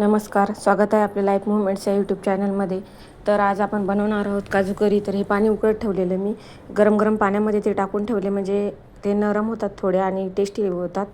नमस्कार स्वागत आहे आपल्या लाईफ मुवमेंट्स या यूट्यूब चॅनलमध्ये तर आज आपण बनवणार आहोत काजू करी. तर हे पाणी उकळत ठेवलेलं मी. गरम गरम पाण्यामध्ये ते टाकून ठेवले म्हणजे ते नरम होतात थोडे आणि टेस्टी होतात.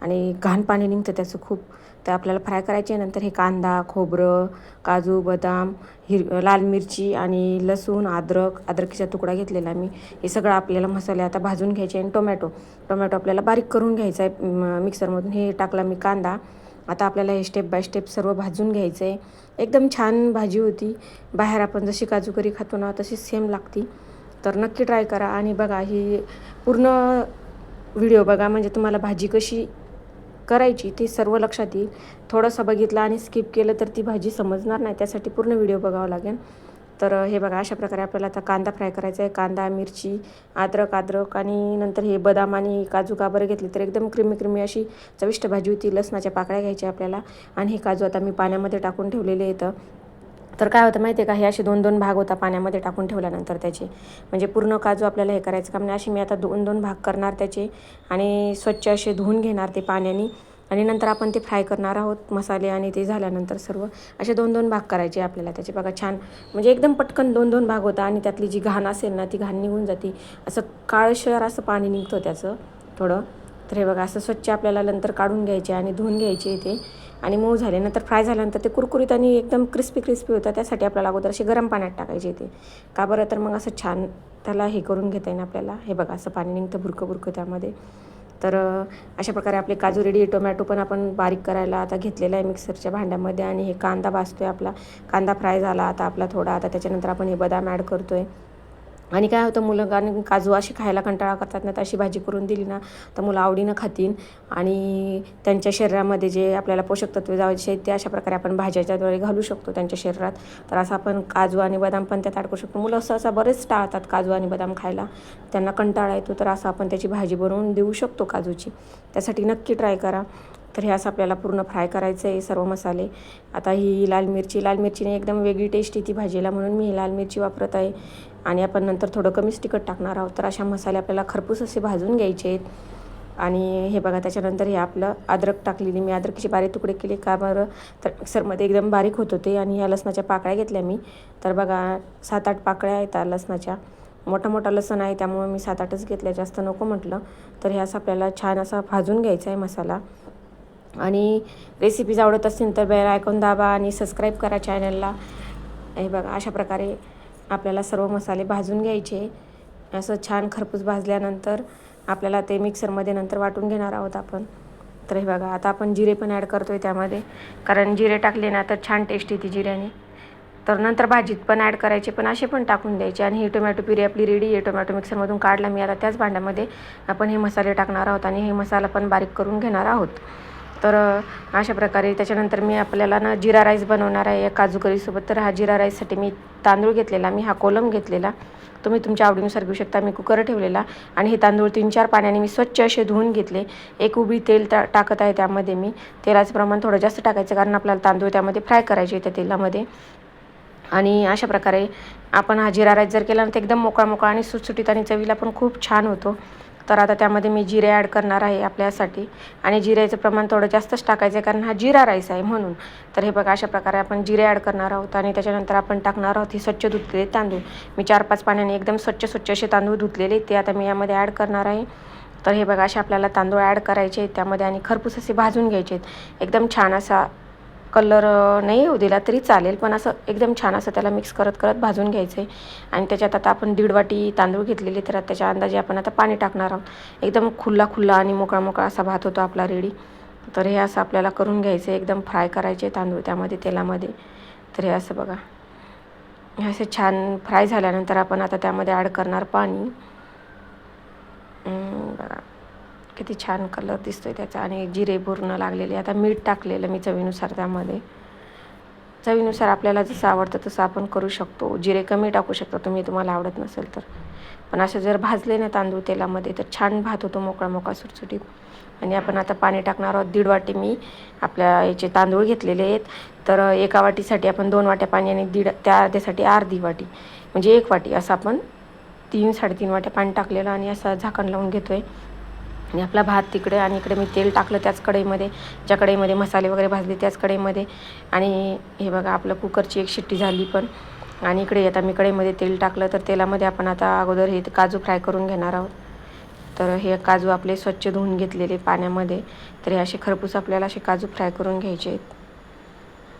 आणि घाण पाणी निघतं त्याचं खूप. तर आपल्याला फ्राय करायचे नंतर हे कांदा खोबरं काजू बदाम हिर लाल मिरची आणि लसूण अद्रक अद्रकीचा तुकडा घेतलेला मी. हे सगळं आपल्याला मसाले आता भाजून घ्यायचे आणि टोमॅटो. टोमॅटो आपल्याला बारीक करून घ्यायचा आहे म- मिक्सरमधून हे टाकला मी कांदा. आता आपल्याला हे स्टेप बाय स्टेप सर्व भाजून घ्यायचं आहे एकदम छान भाजी होती. बाहेर आपण जशी काजू करी खातो ना तशी सेम लागती. तर नक्की ट्राय करा. आणि बघा ही पूर्ण व्हिडिओ बघा म्हणजे तुम्हाला भाजी कशी करायची ते सर्व लक्षात येईल. थोडंसं बघितलं आणि स्किप केलं तर ती भाजी समजणार नाही. त्यासाठी पूर्ण व्हिडिओ बघावा लागेल. तर हे बघा अशा प्रकारे आपल्याला आता कांदा फ्राय करायचा आहे. कांदा मिरची अद्रक अद्रक आणि नंतर हे बदाम आणि काजू काबरं घेतले तर एकदम क्रिमी क्रिमी अशी चविष्ट भाजी होती. लसणाच्या पाकळ्या घ्यायच्या आपल्याला आणि हे काजू आता मी पाण्यामध्ये टाकून ठेवलेले येतं तर काय होतं माहिती आहे का? हे असे दोन दोन भाग होता पाण्यामध्ये टाकून ठेवल्यानंतर त्याचे. म्हणजे पूर्ण काजू आपल्याला हे करायचं का म्हणजे अशी मी आता दोन दोन भाग करणार त्याचे आणि स्वच्छ असे धुवून घेणार ते पाण्याने. आणि नंतर आपण ते फ्राय करणार आहोत मसाले आणि ते झाल्यानंतर सर्व. असे दोन दोन भाग करायचे आपल्याला. त्याचे बघा छान. म्हणजे एकदम पटकन दोन दोन भाग होता आणि त्यातली जी घाण असेल ना ती घाण निघून जाते. असं काळशर असं पाणी निघतं त्याचं थोडं. तर हे बघा असं स्वच्छ आपल्याला नंतर काढून घ्यायचे आणि धुवून घ्यायचे ते आणि मऊ झाले. नंतर फ्राय झाल्यानंतर ते कुरकुरीत आणि एकदम क्रिस्पी क्रिस्पी होतं त्यासाठी आपल्याला अगोदर असे गरम पाण्यात टाकायचे ते का बरं? तर मग असं छान त्याला हे करून घेता येईल आपल्याला. हे बघा असं पाणी निघतं भुरकं बुरकं त्यामध्ये. तर अशा प्रकारे आपले काजू रेडी टोमॅटो पण आपण बारीक करायला आता घेतलेला आहे मिक्सरच्या भांड्यामध्ये आणि हे कांदा भाजतो आहे आपला. कांदा फ्राय झाला आता आपला थोडा. आता त्याच्यानंतर आपण हे बदाम ॲड करतो आहे आणि काय होतं मुलं कारण काजू अशी खायला कंटाळा करतात ना तर अशी भाजी करून दिली ना तर मुलं आवडीनं खातील. आणि त्यांच्या शरीरामध्ये जे आपल्याला पोषक तत्वे जावायचे आहेत ते अशा प्रकारे आपण भाज्याच्याद्वारे घालू शकतो त्यांच्या शरीरात तर असं आपण काजू आणि बदाम पण त्यात अडकू शकतो. मुलं असं असं बरेच टाळतात काजू आणि बदाम खायला. त्यांना कंटाळा येतो तर असं आपण त्याची भाजी बनवून देऊ शकतो काजूची. त्यासाठी नक्की ट्राय करा. तर हे असं आपल्याला पूर्ण फ्राय करायचं आहे सर्व मसाले. आता ही लाल मिरची लाल मिरचीने एकदम वेगळी टेस्ट येते भाजीला म्हणून मी ही लाल मिरची वापरत आहे. आणि आपण नंतर थोडं कमीच तिखट टाकणार आहोत. तर अशा मसाले आपल्याला खरपूस असे भाजून घ्यायचे आहेत. आणि हे बघा त्याच्यानंतर हे आपलं अद्रक टाकलेली मी अद्रकचे बारीक तुकडे केले का बरं? तर मिक्सरमध्ये एकदम बारीक होत होते आणि ह्या लसणाच्या पाकळ्या घेतल्या मी. तर बघा सात आठ पाकळ्या आहेत त्या लसणाच्या. मोठा मोठा लसण आहे त्यामुळे मी सात आठच घेतल्या जास्त नको म्हटलं. तर ह्यास आपल्याला छान असा भाजून घ्यायचा आहे मसाला. आणि रेसिपीज आवडत असतील तर बेल आयकॉन दाबा आणि सबस्क्राईब करा चॅनलला हे बघा अशा प्रकारे आपल्याला सर्व मसाले भाजून घ्यायचे. असं छान खरपूस भाजल्यानंतर आपल्याला ते मिक्सरमध्ये नंतर वाटून घेणार आहोत आपण. तर हे बघा आता आपण जिरे पण ॲड करतो आहे त्यामध्ये. कारण जिरे टाकले ना तर छान टेस्ट येते जिऱ्याने. तर नंतर भाजीत पण ॲड करायचे पण असे पण टाकून द्यायचे. आणि ही टोमॅटो प्युरी आपली रेडी आहे. टोमॅटो मिक्सरमधून काढला मी आता त्याच भांड्यामध्ये. आपण हे मसाले टाकणार आहोत आणि हे मसाला पण बारीक करून घेणार आहोत. तर अशा प्रकारे त्याच्यानंतर मी आपल्याला ना जिरा राईस बनवणार आहे. या काजू करीसोबत. तर हा जिरा राईससाठी मी तांदूळ घेतलेला. मी हा कोलम घेतलेला. तुम्ही तुमच्या आवडीनुसार घेऊ शकता. मी कुकर ठेवलेला. आणि हे तांदूळ तीन चार पाण्याने मी स्वच्छ असे धुवून घेतले. एक उभी तेल टा टाकत आहे त्यामध्ये मी. तेलाचं प्रमाण थोडं जास्त टाकायचं कारण आपल्याला तांदूळ त्यामध्ये फ्राय करायचे त्या तेलामध्ये. आणि अशा प्रकारे आपण हा जिरा राईस जर केला ना तर एकदम मोकळा मोकळा आणि सुटसुटीत आणि चवीला पण खूप छान होतो. तर आता त्यामध्ये मी जिरे ॲड करणार आहे आपल्यासाठी. आणि जिऱ्याचं प्रमाण थोडं जास्तच टाकायचं आहे कारण हा जिरा राईस आहे म्हणून. तर हे बघा अशा प्रकारे आपण जिरे ॲड करणार आहोत आणि त्याच्यानंतर आपण टाकणार आहोत हे स्वच्छ धुतलेले तांदूळ. मी चार पाच पाण्याने एकदम स्वच्छ स्वच्छ असे तांदूळ धुतलेले ते आता मी यामध्ये ॲड करणार आहे. तर हे बघा असे आपल्याला तांदूळ ॲड करायचे आहेत. त्यामध्ये आणि खरपूस असे भाजून घ्यायचे आहेत. एकदम छान असा कलर नाही येऊ दिला तरी चालेल पण असं एकदम छान असं त्याला मिक्स करत करत भाजून घ्यायचं आहे आणि त्याच्यात आता आपण दीड वाटी तांदूळ घेतलेले तर त्याच्या अंदाजे आपण आता पाणी टाकणार आहोत. एकदम खुल्ला खुल्ला आणि मोकळा मोकळा असा भात होतो आपला रेडी तर हे असं आपल्याला करून घ्यायचं आहे एकदम फ्राय करायचे तांदूळ त्यामध्ये तेलामध्ये. तर हे असं बघा. हे असे छान फ्राय झाल्यानंतर आपण आता त्यामध्ये ॲड करणार पाणी. किती छान कलर दिसतो आहे त्याचा आणि जिरे पूर्ण लागलेले. आता मीठ टाकलेलं मी चवीनुसार त्यामध्ये. चवीनुसार आपल्याला जसं आवडतं तसं आपण करू शकतो. जिरे कमी टाकू शकता तुम्ही तुम्हाला आवडत नसेल तर. पण असं जर भाजले ना तांदूळ तेलामध्ये तर छान भात होतो मोकळा मोकळा सुटसुटीत. आणि आपण आता पाणी टाकणार आहोत. दीड वाटी मी आपल्या याचे तांदूळ घेतलेले आहेत. तर एका वाटीसाठी आपण दोन वाट्या पाणी आणि दीड त्या अर्ध्यासाठी अर्धी वाटी. म्हणजे एक वाटी असं आपण तीन साडेतीन वाट्या पाणी टाकलेलं आणि असं झाकण लावून घेतो आहे आणि आपला भात तिकडे आणि इकडे मी तेल टाकलं त्याच कढईमध्ये ज्या कढईमध्ये मसाले वगैरे भाजले त्याच कढईमध्ये. आणि हे बघा आपलं कुकरची एक शिट्टी झाली पण. आणि इकडे आता मी कढईमध्ये तेल टाकलं तर तेलामध्ये आपण आता अगोदर हे काजू फ्राय करून घेणार आहोत. तर हे काजू आपले स्वच्छ धुवून घेतलेले पाण्यामध्ये. तर हे असे खरपूस आपल्याला असे काजू फ्राय करून घ्यायचे आहेत.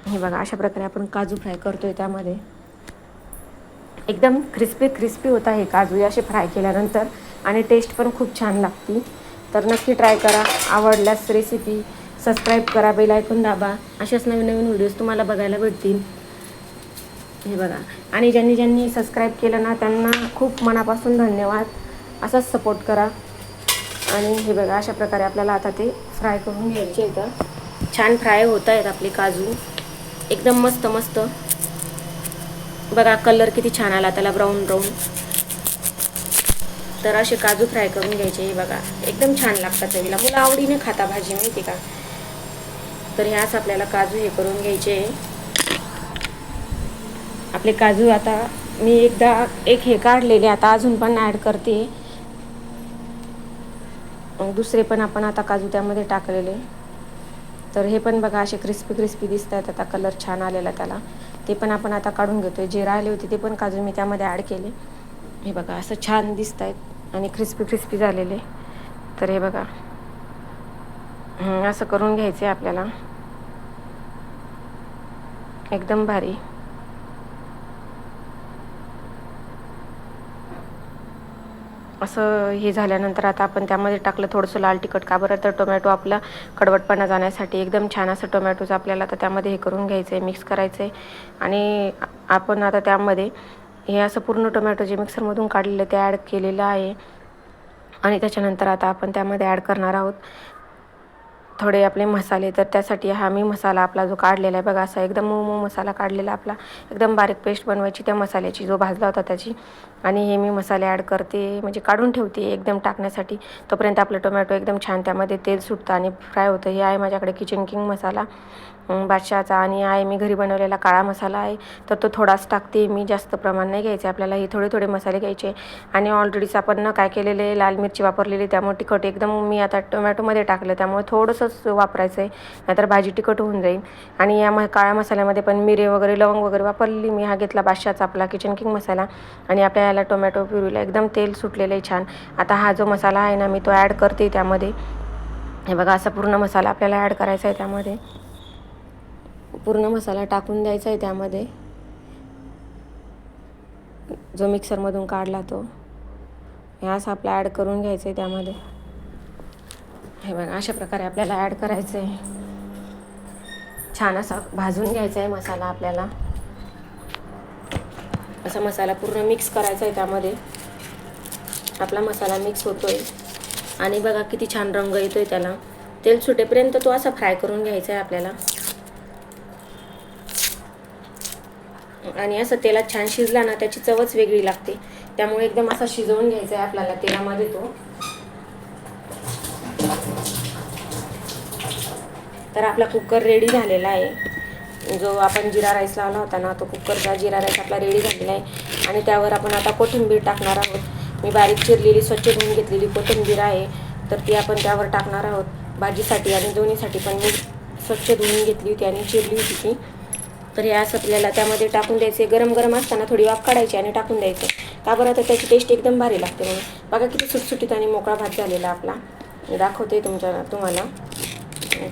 हे बघा अशा प्रकारे आपण काजू फ्राय करतो आहे त्यामध्ये. एकदम क्रिस्पी क्रिस्पी होता हे काजू असे फ्राय केल्यानंतर. आणि टेस्ट पण खूप छान लागते. तर नक्की ट्राय करा. आवडल्यास रेसिपी सबस्क्राईब करा बेल ऐकून दाबा. अशाच नवीन नवीन व्हिडिओज तुम्हाला बघायला भेटतील. हे बघा. आणि ज्यांनी ज्यांनी सबस्क्राईब केलं ना त्यांना खूप मनापासून धन्यवाद. असाच सपोर्ट करा. आणि हे बघा अशा प्रकारे आपल्याला आता ते फ्राय करून घ्यायचे तर छान फ्राय होत आहेत आपले काजू. एकदम मस्त मस्त बघा कलर किती छान आला. त्याला ब्राऊन ब्राऊन तर असे काजू फ्राय करून घ्यायचे हे बघा. एकदम छान लागतात चवीला. मुलं आवडीने खाता भाजी माहिती का? तर ह्याच आपल्याला काजू हे करून घ्यायचे. आपले काजू आता मी एकदा एक हे काढलेले आता अजून पण ॲड करते. दुसरे पण आपण आता काजू त्यामध्ये टाकलेले. तर हे पण बघा असे क्रिस्पी क्रिस्पी दिसत आहेत आता कलर छान आलेला त्याला. ते पण आपण आता काढून घेतोय. जे राहिले होते ते पण काजू मी त्यामध्ये ॲड केले. हे बघा असं छान दिसत आहेत आणि क्रिस्पी क्रिस्पी झालेले. तर हे बघा. असं करून घ्यायचं आहे आपल्याला. एकदम भारी. असं हे झाल्यानंतर आता आपण त्यामध्ये टाकलं थोडंसं लाल तिखट का बरं? तर टोमॅटो आपला कडवटपणा जाण्यासाठी एकदम छान असं टोमॅटोचं आपल्याला आता त्यामध्ये हे करून घ्यायचं आहे मिक्स करायचं आहे आणि आपण आता त्यामध्ये हे असं पूर्ण टोमॅटो जे मिक्सरमधून काढलेलं ते ॲड केलेलं आहे. आणि त्याच्यानंतर आता आपण त्यामध्ये ॲड करणार आहोत थोडे आपले मसाले. तर त्यासाठी हा मी मसाला आपला जो काढलेला आहे बघा असा एकदम मऊ मऊ मसाला काढलेला आपला. एकदम बारीक पेस्ट बनवायची त्या मसाल्याची जो भाजला होता त्याची. आणि हे मी मसाले ॲड करते म्हणजे काढून ठेवते एकदम टाकण्यासाठी. तोपर्यंत आपलं टोमॅटो एकदम छान त्यामध्ये तेल सुटतं आणि फ्राय होतं. हे आहे माझ्याकडे किचन किंग मसाला. बादशहाचा आणि आहे मी घरी बनवलेला काळा मसाला आहे तर तो थोडाच टाकते. मी जास्त प्रमाण नाही घ्यायचे आपल्याला हे थोडे थोडे मसाले घ्यायचे. आणि ऑलरेडीच आपण ना काय केलेले लाल मिरची वापरलेली त्यामुळे तिखट एकदम मी आता टोमॅटोमध्ये टाकलं त्यामुळे थोडंसंच वापरायचं आहे नाहीतर भाजी तिखट होऊन जाईल. आणि या म काळ्या मसाल्यामध्ये पण मिरे वगैरे लवंग वगैरे वापरलेली मी हा घेतला बादशाचा आपला किचन किंग मसाला. आणि आपल्या याला टोमॅटो प्युरीला एकदम तेल सुटलेलं आहे छान. आता हा जो मसाला आहे ना मी तो ॲड करते त्यामध्ये. हे बघा असा पूर्ण मसाला आपल्याला ॲड करायचा आहे त्यामध्ये. पूर्ण मसाला टाकून द्यायचा आहे त्यामध्ये. जो मिक्सरमधून काढला तो. हे असं आपला ॲड करून घ्यायचं आहे त्यामध्ये. हे बघा अशा प्रकारे आपल्याला ॲड करायचं आहे छान असा भाजून घ्यायचा आहे मसाला आपल्याला. असा मसाला पूर्ण मिक्स करायचा आहे त्यामध्ये. आपला मसाला मिक्स होतो आहे आणि बघा किती छान रंग येतो आहे त्याला. तेल सुटेपर्यंत तो असा फ्राय करून घ्यायचा आहे आपल्याला. आणि असं तेलात छान शिजला ना त्याची चवच वेगळी लागते. त्यामुळे एकदम असा शिजवून घ्यायचा आहे आपल्याला तेलामध्ये तो. तर आपला कुकर रेडी झालेला आहे. जो आपण जिरा राईस लावला होता ना तो कुकरचा जिरा राईस आपला रेडी झालेला आहे. आणि त्यावर आपण आता कोथिंबीर टाकणार आहोत. मी बारीक चिरलेली स्वच्छ धुवून घेतलेली कोथिंबीर आहे. तर ती आपण त्यावर टाकणार आहोत. भाजीसाठी आणि दोन्हीसाठी पण मी स्वच्छ धुवून घेतली होती आणि चिरली होती ती. तर हे असं आपल्याला त्यामध्ये टाकून द्यायचे. गरम गरम असताना थोडी वाफ काढायची आणि टाकून द्यायचं. का बरं? तर त्याची टेस्ट एकदम भारी लागते म्हणून बघा किती सुटसुटीत आणि मोकळा भात झालेला आपला. मी दाखवते तुमच्या तुम्हाला.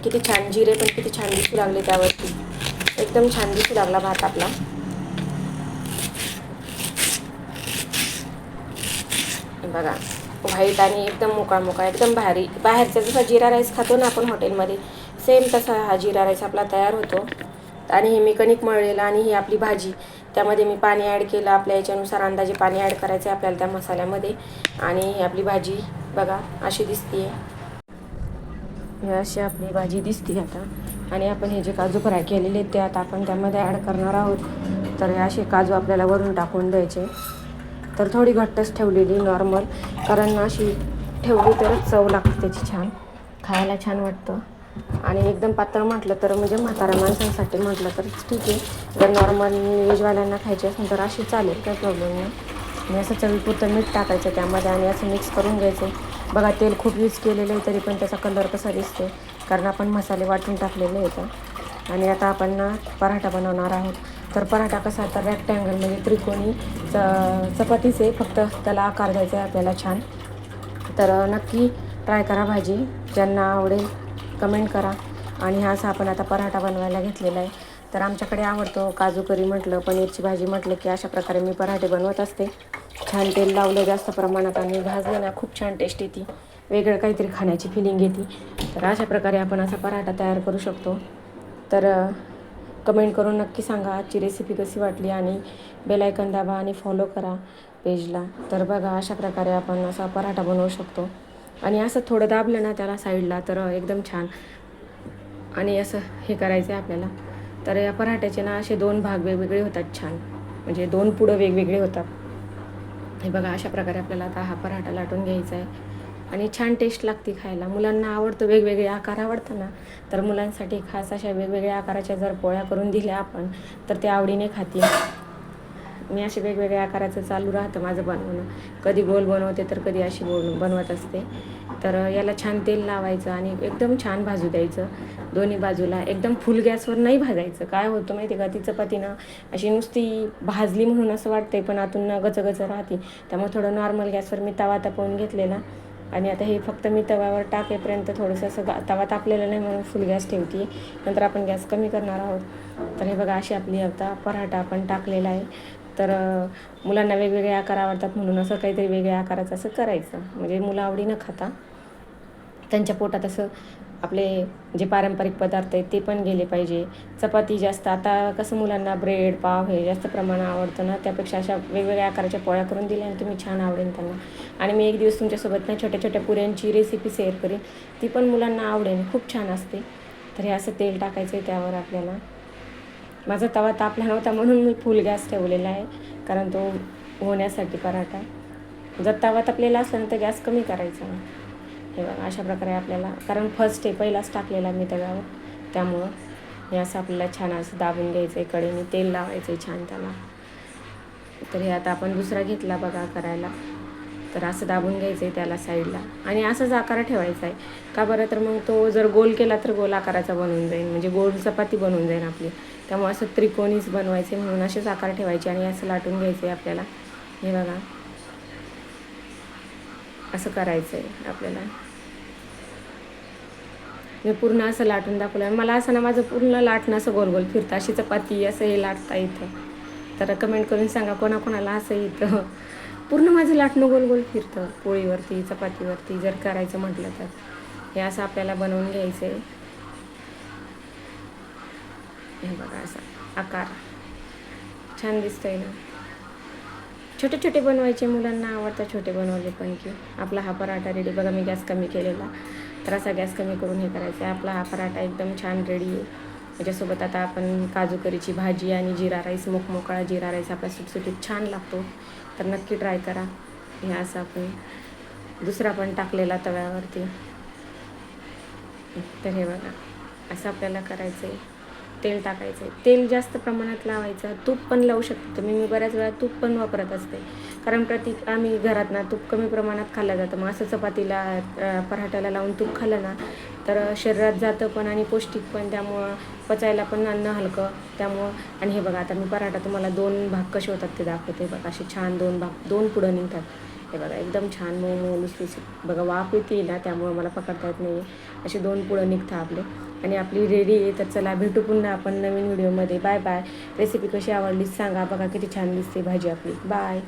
किती छान जिरे पण किती छान दिसू लागले त्यावरती. एकदम छान दिसू लागला भात आपला. बघा व्हाईट आणि एकदम मोकळा मोकळा एकदम भारी. बाहेरचा जसा जिरा राईस खातो ना आपण हॉटेलमध्ये सेम तसा हा जिरा राईस आपला तयार होतो. आणि हे मी कणिक मळलेलं आणि ही आपली भाजी. त्यामध्ये मी पाणी ॲड केलं आपल्या याच्यानुसार अंदाजे पाणी ॲड करायचं आहे आपल्याला त्या मसाल्यामध्ये. आणि ही आपली भाजी बघा अशी दिसते हे अशी आपली भाजी दिसते आता. आणि आपण हे जे काजू फ्राय केलेले ते आता आपण त्यामध्ये ॲड करणार आहोत. तर हे असे काजू आपल्याला वरून टाकून द्यायचे. तर थोडी घट्टच ठेवलेली नॉर्मल कारण अशी ठेवली तरच चव लागते त्याची छान. खायला छान वाटतं. आणि एकदम पातळ म्हटलं तर म्हणजे म्हातारा माणसांसाठी म्हटलं तर ठीक आहे. जर नॉर्मल व्हेजवाल्यांना खायची असेल तर अशी चालेल काही प्रॉब्लेम नाही. आणि असं चवीपुरतं मीठ टाकायचं त्यामध्ये आणि असं मिक्स करून घ्यायचं. बघा तेल खूप यूज केलेलं आहे तरी पण त्याचा कलर कसा दिसतो कारण आपण मसाले वाटून टाकलेले आहेत. आणि आता आपण ना पराठा बनवणार आहोत. तर पराठा कसा तर रेक्टँगल म्हणजे त्रिकोणी च चपातीचे फक्त त्याला आकार द्यायचा आहे आपल्याला छान. तर नक्की ट्राय करा भाजी. ज्यांना आवडेल कमेंट करा. आणि हा असा आपण आता पराठा बनवायला घेतलेला आहे. तर आमच्याकडे आवडतो काजू करी म्हटलं पनीरची भाजी म्हटलं की अशा प्रकारे मी पराठे बनवत असते. छान तेल लावलं जास्त प्रमाणात आणि भाजलं ना खूप छान टेस्ट येते. वेगळं काहीतरी खाण्याची फिलिंग येते. तर अशा प्रकारे आपण असा पराठा तयार करू शकतो. तर कमेंट करून नक्की सांगा आजची रेसिपी कशी वाटली आणि बेलायकन दाबा आणि फॉलो करा पेजला तर बघा अशा प्रकारे आपण असा पराठा बनवू शकतो. आणि असं थोडं दाबलं ना त्याला साईडला तर एकदम छान. आणि असं हे करायचं आहे आपल्याला. तर या पराठ्याचे ना असे दोन भाग वेगवेगळे होतात छान. म्हणजे दोन पुढं वेगवेगळे होतात. हे बघा अशा प्रकारे आपल्याला आता हा पराठा लाटून घ्यायचा आहे आणि छान टेस्ट लागते खायला. मुलांना आवडतं वेगवेगळे आकार आवडतं ना तर मुलांसाठी खास अशा वेगवेगळ्या आकाराच्या जर पोळ्या करून दिल्या आपण तर ते आवडीने खातील. मी असे वेगवेगळ्या आकाराचं चालू राहतं माझं बनवणं. कधी गोल बनवते तर कधी अशी गोल बनवत असते. तर याला छान तेल लावायचं आणि एकदम छान भाजू द्यायचं. दोन्ही बाजूला एकदम फुल गॅसवर नाही भाजायचं. काय होतं माहिती का? ती चपातीनं अशी नुसती भाजली म्हणून असं वाटतंय पण आतून गचगच राहते. त्यामुळे थोडं नॉर्मल गॅसवर मी तवा तापवून घेतलेला. आणि आता हे फक्त मी तव्यावर टाकेपर्यंत थोडंसं असं गा तवा तापलेलं नाही म्हणून फुल गॅस ठेवते. नंतर आपण गॅस कमी करणार आहोत. तर हे बघा अशी आपली आता पराठा आपण टाकलेला आहे. तर मुलांना वेगवेगळे आकार आवडतात म्हणून असं काहीतरी वेगळ्या आकाराचं असं करायचं. म्हणजे मुलं आवडीनं खाता त्यांच्या पोटात असं आपले जे पारंपरिक पदार्थ आहेत ते पण गेले पाहिजे. चपाती जास्त आता कसं मुलांना ब्रेड पाव हे जास्त प्रमाणात आवडतं ना त्यापेक्षा अशा वेगवेगळ्या आकाराच्या पोळ्या करून दिल्या आणि तुम्ही छान आवडेल त्यांना. आणि मी एक दिवस तुमच्यासोबत ना छोट्या छोट्या पुऱ्यांची रेसिपी शेअर करेन. ती पण मुलांना आवडेल खूप छान असते. तर हे असं तेल टाकायचं आहे त्यावर आपल्याला. माझा तवा तापला नव्हता म्हणून मी फुल गॅस ठेवलेला आहे कारण तो होण्यासाठी पराठा. जर तवा तापलेला असला ना तर गॅस कमी करायचा हे बघा अशा प्रकारे आपल्याला कारण फर्स्ट आहे पहिलाच टाकलेला मी तव्यावर. त्यामुळं हे असं आपल्याला छान असं दाबून घ्यायचं आहे कडेने तेल लावायचं आहे छान त्याला. तर हे आता आपण दुसरा घेतला बघा करायला. तर असं दाबून घ्यायचं आहे त्याला साईडला आणि असाच आकार ठेवायचा आहे. का बरं तर मग तो जर गोल केला तर गोल आकाराचा बनवून जाईल. म्हणजे गोल चपाती बनवून जाईल आपली. त्यामुळे असं त्रिकोणीच बनवायचे म्हणून असेच आकार ठेवायचे आणि असं लाटून घ्यायचं आहे आपल्याला. हे बघा. असं करायचं आहे आपल्याला. मी पूर्ण असं लाटून दाखवलं आणि मला असं ना माझं पूर्ण लाटणं असं गोल गोल फिरतं. अशी चपाती असं हे लाटता येतं. तर कमेंट करून सांगा कोणाकोणाला असं येतं. पूर्ण माझं लाटणं गोल गोल फिरतं. पोळीवरती चपातीवरती जर करायचं म्हटलं तर. हे असं आपल्याला बनवून घ्यायचं आहे हे बघा असा आकार. छान दिसतोय ना. छोटे छोटे बनवायचे मुलांना आवडतात छोटे बनवले पण की. आपला हा पराठा रेडी बघा मी गॅस कमी केलेला. तर असा गॅस कमी करून हे करायचं आहे आपला हा पराठा एकदम छान रेडी आहे त्याच्यासोबत आता आपण काजू करीची भाजी आणि जिरा राईस मोकमोकळा जिरा राईस आपला सुटसुटीत छान लागतो. तर नक्की ट्राय करा. हे असं आपण दुसरा पण टाकलेला तव्यावरती. तर हे बघा असं आपल्याला करायचं आहे तेल टाकायचं आहे तेल जास्त प्रमाणात लावायचं तूप पण लावू शकतो तुम्ही. मी बऱ्याच वेळा तूप पण वापरत असते. कारण प्रतीक आम्ही घरात ना तूप कमी प्रमाणात खाल्लं जातं. मग असं चपातीला पराठ्याला लावून तूप खाल्लं ना तर शरीरात जातं पण आणि पौष्टिक पण. त्यामुळं पचायला पण अन्न हलकं. त्यामुळं आणि हे बघा आता मी पराठा तुम्हाला दोन भाग कसे होतात ते दाखवते. बघा असे छान दोन भाग दोन पुढं निघतात. हे बघा एकदम छान मऊ मऊ लुसलुसीत बघा वाफ येते ना त्यामुळं मला पकडता येत नाही असे दोन पुढं निघतात आपले. आणि आपली रेडी आहे तर चला भेटू पुन्हा आपण नवीन व्हिडिओमध्ये. Bye bye. रेसिपी कशी आवडली सांगा. बघा किती छान दिसते भाजी आपली. बाय